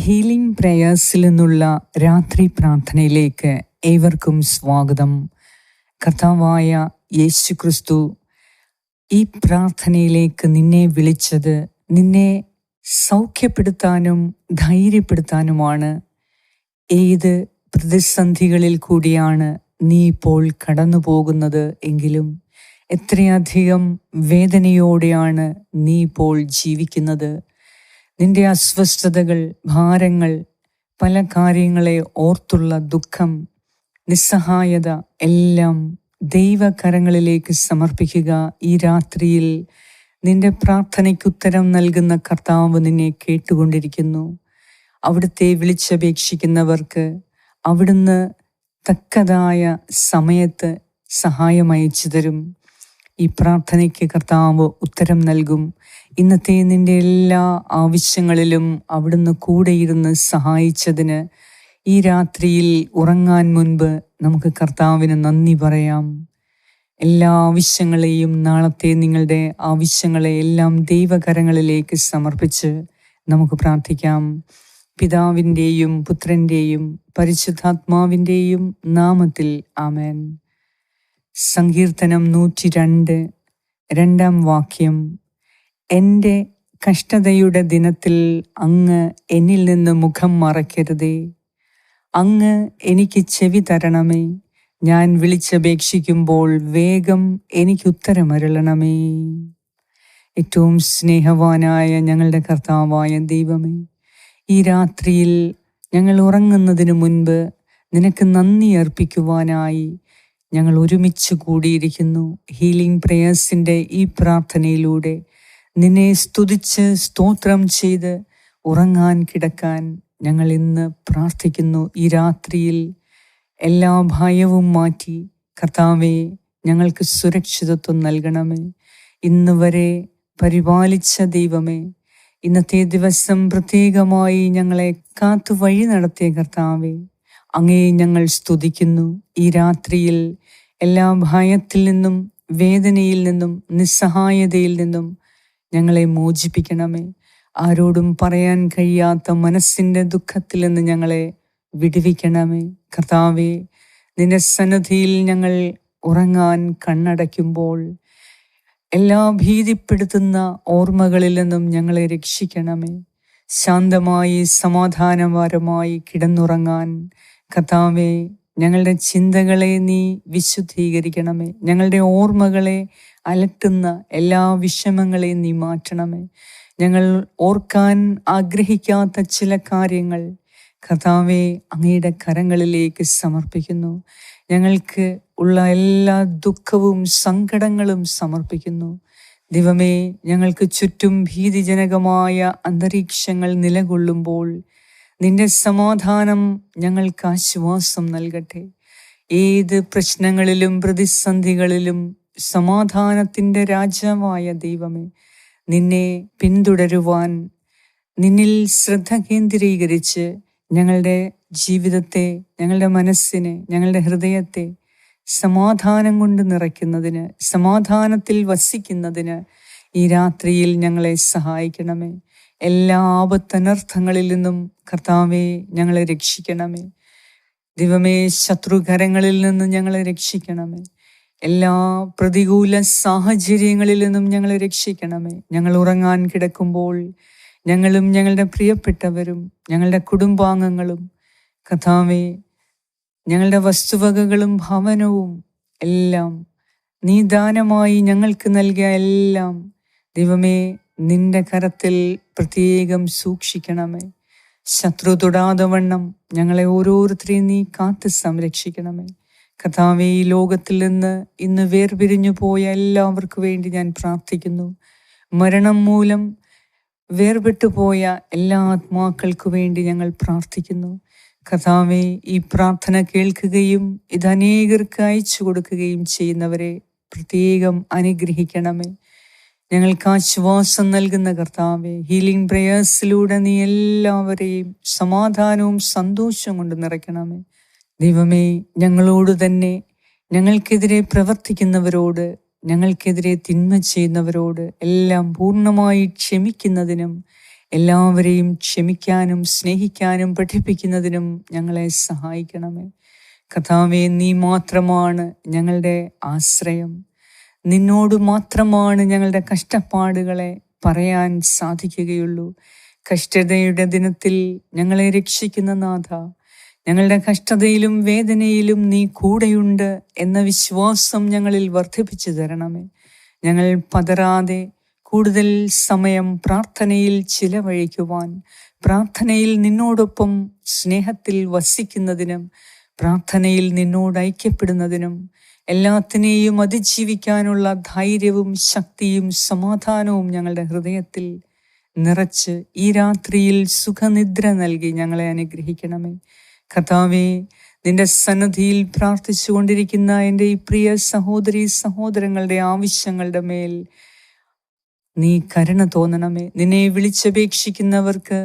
Healing പ്രേയേഴ്സിൽ നിന്നുള്ള രാത്രി പ്രാർത്ഥനയിലേക്ക് ഏവർക്കും സ്വാഗതം. കർത്താവായ യേശു ക്രിസ്തു ഈ പ്രാർത്ഥനയിലേക്ക് നിന്നെ വിളിച്ചത് നിന്നെ സൗഖ്യപ്പെടുത്താനും ധൈര്യപ്പെടുത്താനുമാണ്. ഏത് പ്രതിസന്ധികളിൽ കൂടിയാണ് നീ ഇപ്പോൾ കടന്നു പോകുന്നത് എങ്കിലും എത്രയധികം വേദനയോടെയാണ് നീ ഇപ്പോൾ ജീവിക്കുന്നത്? നിന്റെ അസ്വസ്ഥതകൾ ഭാരങ്ങൾ പല കാര്യങ്ങളെ ഓർത്തുള്ള ദുഃഖം നിസ്സഹായത എല്ലാം ദൈവകരങ്ങളിലേക്ക് സമർപ്പിക്കുക ഈ രാത്രിയിൽ. നിന്റെ പ്രാർത്ഥനയ്ക്കുത്തരം നൽകുന്ന കർത്താവ് നിന്നെ കേട്ടുകൊണ്ടിരിക്കുന്നു. അവിടുത്തെ വിളിച്ചപേക്ഷിക്കുന്നവർക്ക് അവിടുന്ന് തക്കതായ സമയത്ത് സഹായം അയച്ചു തരും. ഈ പ്രാർത്ഥനയ്ക്ക് കർത്താവ് ഉത്തരം നൽകും. ഇന്നത്തെ നിന്റെ എല്ലാ ആവശ്യങ്ങളിലും അവിടുന്ന് കൂടെയിരുന്ന് സഹായിച്ചതിന് ഈ രാത്രിയിൽ ഉറങ്ങാൻ മുൻപ് നമുക്ക് കർത്താവിന് നന്ദി പറയാം. എല്ലാ ആവശ്യങ്ങളെയും നാളത്തെ നിങ്ങളുടെ ആവശ്യങ്ങളെ എല്ലാം ദൈവകരങ്ങളിലേക്ക് സമർപ്പിച്ച് നമുക്ക് പ്രാർത്ഥിക്കാം. പിതാവിന്റെയും പുത്രന്റെയും പരിശുദ്ധാത്മാവിന്റെയും നാമത്തിൽ ആമേൻ. സങ്കീർത്തനം നൂറ്റി രണ്ട് രണ്ടാം വാക്യം. എന്റെ കഷ്ടതയുടെ ദിനത്തിൽ അങ്ങ് എന്നിൽ നിന്ന് മുഖം മറയ്ക്കരുതേ. അങ്ങ് എനിക്ക് ചെവി തരണമേ. ഞാൻ വിളിച്ചപേക്ഷിക്കുമ്പോൾ വേഗം എനിക്ക് ഉത്തരമരുളണമേ. ഏറ്റവും സ്നേഹവാനായ ഞങ്ങളുടെ കർത്താവായ ദൈവമേ ഈ രാത്രിയിൽ ഞങ്ങൾ ഉറങ്ങുന്നതിന് മുൻപ് നിനക്ക് നന്ദി അർപ്പിക്കുവാനായി ഞങ്ങൾ ഒരുമിച്ച് കൂടിയിരിക്കുന്നു. ഹീലിംഗ് പ്രേയേഴ്സിന്റെ ഈ പ്രാർത്ഥനയിലൂടെ നിന്നെ സ്തുതിച്ച് സ്തോത്രം ചെയ്ത് ഉറങ്ങാൻ കിടക്കാൻ ഞങ്ങൾ ഇന്ന് പ്രാർത്ഥിക്കുന്നു. ഈ രാത്രിയിൽ എല്ലാ ഭയവും മാറ്റി കർത്താവെ ഞങ്ങൾക്ക് സുരക്ഷിതത്വം നൽകണമേ. ഇന്ന് വരെ പരിപാലിച്ച ദൈവമേ ഇന്നത്തെ ദിവസം പ്രത്യേകമായി ഞങ്ങളെ കാത്തു വഴി നടത്തിയ കർത്താവെ അങ്ങേ ഞങ്ങൾ സ്തുതിക്കുന്നു. ഈ രാത്രിയിൽ എല്ലാ ഭയത്തിൽ നിന്നും വേദനയിൽ നിന്നും നിസ്സഹായതയിൽ നിന്നും ഞങ്ങളെ മോചിപ്പിക്കണമേ. ആരോടും പറയാൻ കഴിയാത്ത മനസ്സിന്റെ ദുഃഖത്തിൽ നിന്ന് ഞങ്ങളെ വിടുവിക്കണമേ. കർത്താവെ നിന്റെ സന്നദ്ധിയിൽ ഞങ്ങൾ ഉറങ്ങാൻ കണ്ണടയ്ക്കുമ്പോൾ എല്ലാ ഭീതിപ്പെടുത്തുന്ന ഓർമ്മകളിൽ നിന്നും ഞങ്ങളെ രക്ഷിക്കണമേ. ശാന്തമായി സമാധാനപരമായി കിടന്നുറങ്ങാൻ കർത്താവെ ഞങ്ങളുടെ ചിന്തകളെ നീ വിശുദ്ധീകരിക്കണമേ. ഞങ്ങളുടെ ഓർമ്മകളെ അലട്ടുന്ന എല്ലാ വിഷമങ്ങളെയും നീ മാറ്റണമേ. ഞങ്ങൾ ഓർക്കാൻ ആഗ്രഹിക്കാത്ത ചില കാര്യങ്ങൾ കർത്താവെ അങ്ങയുടെ കരങ്ങളിലേക്ക് സമർപ്പിക്കുന്നു. ഞങ്ങൾക്ക് ഉള്ള എല്ലാ ദുഃഖവും സങ്കടങ്ങളും സമർപ്പിക്കുന്നു. ദിവമേ ഞങ്ങൾക്ക് ചുറ്റും ഭീതിജനകമായ അന്തരീക്ഷങ്ങൾ നിലകൊള്ളുമ്പോൾ നിന്റെ സമാധാനം ഞങ്ങൾക്ക് ആശ്വാസം നൽകട്ടെ. ഏത് പ്രശ്നങ്ങളിലും പ്രതിസന്ധികളിലും സമാധാനത്തിന്റെ രാജാവായ ദൈവമേ നിന്നെ പിന്തുടരുവാൻ നിന്നിൽ ശ്രദ്ധ കേന്ദ്രീകരിച്ച് ഞങ്ങളുടെ ജീവിതത്തെ ഞങ്ങളുടെ മനസ്സിനെ ഞങ്ങളുടെ ഹൃദയത്തെ സമാധാനം കൊണ്ട് നിറയ്ക്കുന്നതിന് സമാധാനത്തിൽ വസിക്കുന്നതിന് ഈ രാത്രിയിൽ ഞങ്ങളെ സഹായിക്കണമേ. എല്ലാ ആപത്തനർത്ഥങ്ങളിൽ നിന്നും കർത്താവെ ഞങ്ങളെ രക്ഷിക്കണമേ. ദൈവമേ ശത്രുകരങ്ങളിൽ നിന്ന് ഞങ്ങളെ രക്ഷിക്കണമേ. എല്ലാ പ്രതികൂല സാഹചര്യങ്ങളിൽ നിന്നും ഞങ്ങളെ രക്ഷിക്കണമേ. ഞങ്ങൾ ഉറങ്ങാൻ കിടക്കുമ്പോൾ ഞങ്ങളും ഞങ്ങളുടെ പ്രിയപ്പെട്ടവരും ഞങ്ങളുടെ കുടുംബാംഗങ്ങളും കഥാവെ ഞങ്ങളുടെ വസ്തുവകകളും ഭവനവും എല്ലാം നീ ദാനമായി ഞങ്ങൾക്ക് നൽകിയ എല്ലാം ദൈവമേ നിന്റെ കരത്തിൽ പ്രത്യേകം സൂക്ഷിക്കണമേ. ശത്രു തൊടാതെ വണ്ണം ഞങ്ങളെ ഓരോരുത്തരെയും നീ കാത്ത് സംരക്ഷിക്കണമേ. കഥാവെ ഈ ലോകത്തിൽ നിന്ന് ഇന്ന് വേർപിരിഞ്ഞു പോയ എല്ലാവർക്കു വേണ്ടി ഞാൻ പ്രാർത്ഥിക്കുന്നു. മരണം മൂലം വേർപെട്ടു പോയ എല്ലാ ആത്മാക്കൾക്കു വേണ്ടി ഞങ്ങൾ പ്രാർത്ഥിക്കുന്നു. കഥാവെ ഈ പ്രാർത്ഥന കേൾക്കുകയും ഇത് അനേകർക്ക് അയച്ചു കൊടുക്കുകയും ചെയ്യുന്നവരെ പ്രത്യേകം അനുഗ്രഹിക്കണമേ. ഞങ്ങൾക്ക് ആശ്വാസം നൽകുന്ന കർത്താവെ ഹീലിംഗ് പ്രേയേഴ്സിലൂടെ നീ എല്ലാവരെയും സമാധാനവും സന്തോഷവും കൊണ്ട് നിറയ്ക്കണമേ. ദൈവമേ ഞങ്ങളോട് തന്നെ ഞങ്ങൾക്കെതിരെ പ്രവർത്തിക്കുന്നവരോട് ഞങ്ങൾക്കെതിരെ തിന്മ ചെയ്യുന്നവരോട് എല്ലാം പൂർണമായി ക്ഷമിക്കുന്നതിനും എല്ലാവരെയും ക്ഷമിക്കാനും സ്നേഹിക്കാനും പഠിപ്പിക്കുന്നതിനും ഞങ്ങളെ സഹായിക്കണമേ. കഥാവെ നീ മാത്രമാണ് ഞങ്ങളുടെ ആശ്രയം. നിന്നോട് മാത്രമാണ് ഞങ്ങളുടെ കഷ്ടപ്പാടുകളെ പറയാൻ സാധിക്കുകയുള്ളൂ. കഷ്ടതയുടെ ദിനത്തിൽ ഞങ്ങളെ രക്ഷിക്കുന്ന നാഥ ഞങ്ങളുടെ കഷ്ടതയിലും വേദനയിലും നീ കൂടെയുണ്ട് എന്ന വിശ്വാസം ഞങ്ങളിൽ വർദ്ധിപ്പിച്ചു തരണമേ. ഞങ്ങൾ പതരാതെ കൂടുതൽ സമയം പ്രാർത്ഥനയിൽ ചിലവഴിക്കുവാൻ പ്രാർത്ഥനയിൽ നിന്നോടൊപ്പം സ്നേഹത്തിൽ വസിക്കുന്നതിനും പ്രാർത്ഥനയിൽ നിന്നോട് ഐക്യപ്പെടുന്നതിനും എല്ലാത്തിനെയും അതിജീവിക്കാനുള്ള ധൈര്യവും ശക്തിയും സമാധാനവും ഞങ്ങളുടെ ഹൃദയത്തിൽ നിറച്ച് ഈ രാത്രിയിൽ സുഖനിദ്ര നൽകി ഞങ്ങളെ അനുഗ്രഹിക്കണമേ. കഥാവേ നിന്റെ സന്നദ്ധിയിൽ പ്രാർത്ഥിച്ചു കൊണ്ടിരിക്കുന്ന എന്റെ ഈ പ്രിയ സഹോദരി സഹോദരങ്ങളുടെ ആവശ്യങ്ങളുടെ മേൽ നീ കരുണ തോന്നണമേ. നിന്നെ വിളിച്ചപേക്ഷിക്കുന്നവർക്ക്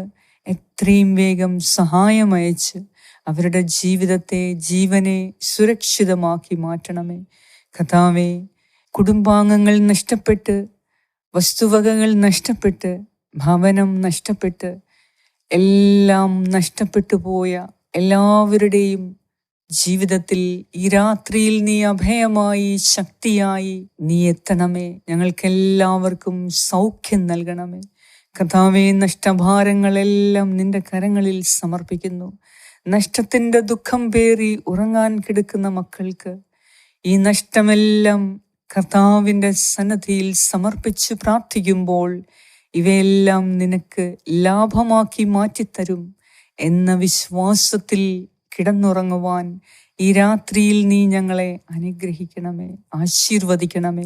എത്രയും വേഗം സഹായം അയച്ച് അവരുടെ ജീവിതത്തെ ജീവനെ സുരക്ഷിതമാക്കി മാറ്റണമേ. കഥാവേ കുടുംബാംഗങ്ങൾ നഷ്ടപ്പെട്ട് വസ്തുവകകൾ നഷ്ടപ്പെട്ട് ഭവനം നഷ്ടപ്പെട്ട് എല്ലാം നഷ്ടപ്പെട്ടു പോയ എല്ലാവരുടെയും ജീവിതത്തിൽ ഈ രാത്രിയിൽ നീ അഭയമായി ശക്തിയായി നീ എത്തണമേ. ഞങ്ങൾക്കെല്ലാവർക്കും സൗഖ്യം നൽകണമേ. കഥാവേ നഷ്ടഭാരങ്ങളെല്ലാം നിന്റെ കരങ്ങളിൽ സമർപ്പിക്കുന്നു. നഷ്ടത്തിന്റെ ദുഃഖം പേറി ഉറങ്ങാൻ കിടക്കുന്ന മക്കൾക്ക് ഈ നഷ്ടമെല്ലാം കർത്താവിന്റെ സന്നദ്ധിയിൽ സമർപ്പിച്ച് പ്രാർത്ഥിക്കുമ്പോൾ ഇവയെല്ലാം നിനക്ക് ലാഭമാക്കി മാറ്റിത്തരും. എന്ന വിശ്വാസത്തിൽ കിടന്നുറങ്ങുവാൻ ഈ രാത്രിയിൽ നീ ഞങ്ങളെ അനുഗ്രഹിക്കണമേ ആശീർവദിക്കണമേ.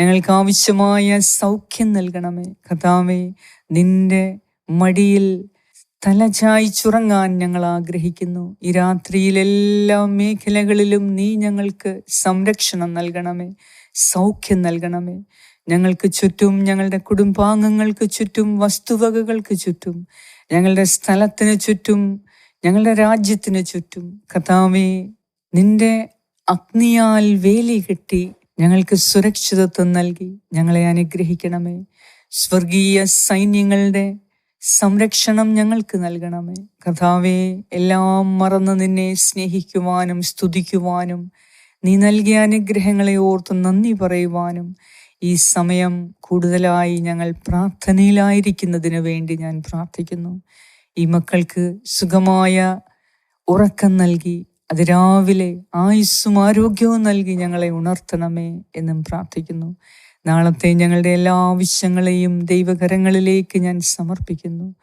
ഞങ്ങൾക്ക് ആവശ്യമായ സൗഖ്യം നൽകണമേ. കഥാവേ നിന്റെ മടിയിൽ തലചായ്ച്ചുറങ്ങാൻ ഞങ്ങൾ ആഗ്രഹിക്കുന്നു. ഈ രാത്രിയിൽ എല്ലാ മേഖലകളിലും നീ ഞങ്ങൾക്ക് സംരക്ഷണം നൽകണമേ സൗഖ്യം നൽകണമേ. ഞങ്ങൾക്ക് ചുറ്റും ഞങ്ങളുടെ കുടുംബാംഗങ്ങൾക്ക് ചുറ്റും വസ്തുവകകൾക്ക് ചുറ്റും ഞങ്ങളുടെ സ്ഥലത്തിന് ചുറ്റും ഞങ്ങളുടെ രാജ്യത്തിന് ചുറ്റും കഥാവേ നിന്റെ അഗ്നിയാൽ വേലി കെട്ടി ഞങ്ങൾക്ക് സുരക്ഷിതത്വം നൽകി ഞങ്ങളെ അനുഗ്രഹിക്കണമേ. സ്വർഗീയ സൈന്യങ്ങളുടെ സംരക്ഷണം ഞങ്ങൾക്ക് നൽകണമേ. കഥാവെ എല്ലാം മറന്ന് നിന്നെ സ്നേഹിക്കുവാനും സ്തുതിക്കുവാനും നീ നൽകിയ അനുഗ്രഹങ്ങളെ ഓർത്ത് നന്ദി പറയുവാനും ഈ സമയം കൂടുതലായി ഞങ്ങൾ പ്രാർത്ഥനയിലായിരിക്കുന്നതിന് വേണ്ടി ഞാൻ പ്രാർത്ഥിക്കുന്നു. ഈ മക്കൾക്ക് സുഖമായ ഉറക്കം നൽകി അത് രാവിലെ ആയുസ്സും ആരോഗ്യവും നൽകി ഞങ്ങളെ ഉണർത്തണമേ എന്നും പ്രാർത്ഥിക്കുന്നു. നാളത്തെ ഞങ്ങളുടെ എല്ലാ ആവശ്യങ്ങളെയും ദൈവകരങ്ങളിലേക്ക് ഞാൻ സമർപ്പിക്കുന്നു.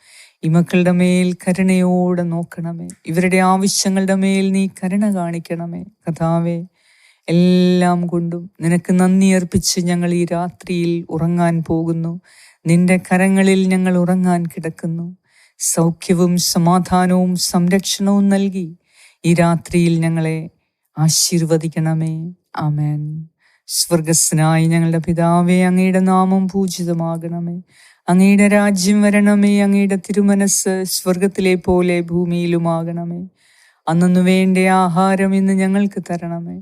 ഈ മക്കളുടെ മേൽ കരുണയോടെ നോക്കണമേ. ഇവരുടെ ആവശ്യങ്ങളുടെ മേൽ നീ കരുണ കാണിക്കണമേ. കഥാവേ എല്ലാം കൊണ്ടും നിനക്ക് നന്ദി അർപ്പിച്ച് ഞങ്ങൾ ഈ രാത്രിയിൽ ഉറങ്ങാൻ പോകുന്നു. നിന്റെ കരങ്ങളിൽ ഞങ്ങൾ ഉറങ്ങാൻ കിടക്കുന്നു. സൗഖ്യവും സമാധാനവും സംരക്ഷണവും നൽകി ഈ രാത്രിയിൽ ഞങ്ങളെ ആശീർവദിക്കണമേ. ആമേൻ. സ്വർഗസ്നായി ഞങ്ങളുടെ പിതാവേ അങ്ങയുടെ നാമം പൂജിതമാകണമേ. അങ്ങയുടെ രാജ്യം വരണമേ അങ്ങയുടെ തിരുമനസ് സ്വർഗത്തിലെ പോലെ ഭൂമിയിലുമാകണമേ. അന്നു വേണ്ട ആഹാരം ഇന്ന് ഞങ്ങൾക്ക് തരണമേ.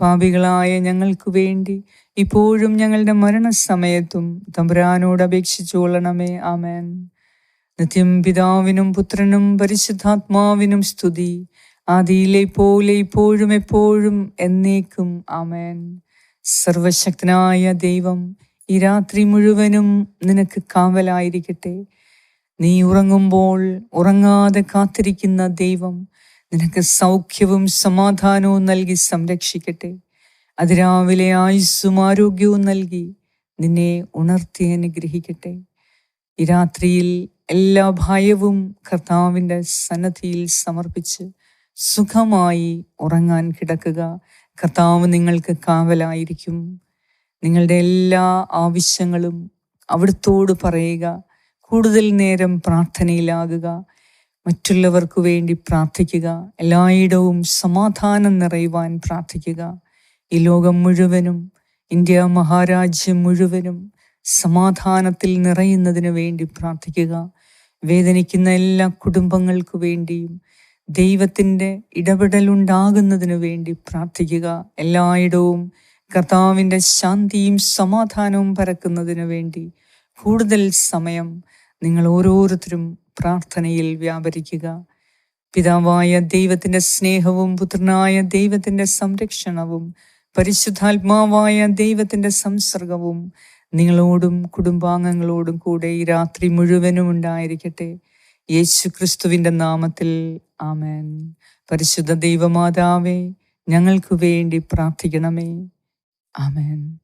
പാപികളായ ഞങ്ങൾക്ക് വേണ്ടി ഇപ്പോഴും ഞങ്ങളുടെ മരണസമയത്തും തമ്പുരാനോട് അപേക്ഷിച്ചുകൊള്ളണമേ ആമേൻ. നിത്യം പിതാവിനും പുത്രനും പരിശുദ്ധാത്മാവിനും സ്തുതി. ആദിയിലെ പോലെ ഇപ്പോഴും എപ്പോഴും എന്നേക്കും. ആമേൻ. സർവശക്തനായ ദൈവം ഈ രാത്രി മുഴുവനും നിനക്ക് കാവലായിരിക്കട്ടെ. നീ ഉറങ്ങുമ്പോൾ ഉറങ്ങാതെ കാത്തിരിക്കുന്ന ദൈവം നിനക്ക് സൗഖ്യവും സമാധാനവും നൽകി സംരക്ഷിക്കട്ടെ. അതിരാവിലെ ആയുസ്സും ആരോഗ്യവും നൽകി നിന്നെ ഉണർത്തി അനുഗ്രഹിക്കട്ടെ. ഈ രാത്രിയിൽ എല്ലാ ഭയവും കർത്താവിന്റെ സന്നദ്ധിയിൽ സമർപ്പിച്ച് സുഖമായി ഉറങ്ങാൻ കിടക്കുക. കർത്താവ് നിങ്ങൾക്ക് കാവലായിരിക്കും. നിങ്ങളുടെ എല്ലാ ആവശ്യങ്ങളും അവിടുത്തോട് പറയുക. കൂടുതൽ നേരം പ്രാർത്ഥനയിലാകുക. മറ്റുള്ളവർക്ക് വേണ്ടി പ്രാർത്ഥിക്കുക എല്ലായിടവും സമാധാനം നിറയുവാൻ പ്രാർത്ഥിക്കുക. ഈ ലോകം മുഴുവനും ഇന്ത്യ മഹാരാജ്യം മുഴുവനും സമാധാനത്തിൽ നിറയുന്നതിന് വേണ്ടി പ്രാർത്ഥിക്കുക. വേദനിക്കുന്ന എല്ലാ കുടുംബങ്ങൾക്ക് വേണ്ടിയും ദൈവത്തിന്റെ ഇടപെടലുണ്ടാകുന്നതിന് വേണ്ടി പ്രാർത്ഥിക്കുക. എല്ലായിടവും കർത്താവിന്റെ ശാന്തിയും സമാധാനവും പരക്കുന്നതിന് വേണ്ടി കൂടുതൽ സമയം നിങ്ങൾ ഓരോരുത്തരും പ്രാർത്ഥനയിൽ വ്യാപരിക്കുക. പിതാവായ ദൈവത്തിന്റെ സ്നേഹവും പുത്രനായ ദൈവത്തിന്റെ സംരക്ഷണവും പരിശുദ്ധാത്മാവായ ദൈവത്തിന്റെ സംസർഗവും നിങ്ങളോടും കുടുംബാംഗങ്ങളോടും കൂടെ ഈ രാത്രി മുഴുവനും ഉണ്ടായിരിക്കട്ടെ. യേശു ക്രിസ്തുവിന്റെ നാമത്തിൽ ആമേൻ. പരിശുദ്ധ ദൈവമാതാവേ ഞങ്ങൾക്ക് വേണ്ടി പ്രാർത്ഥിക്കണമേ. ആമേൻ.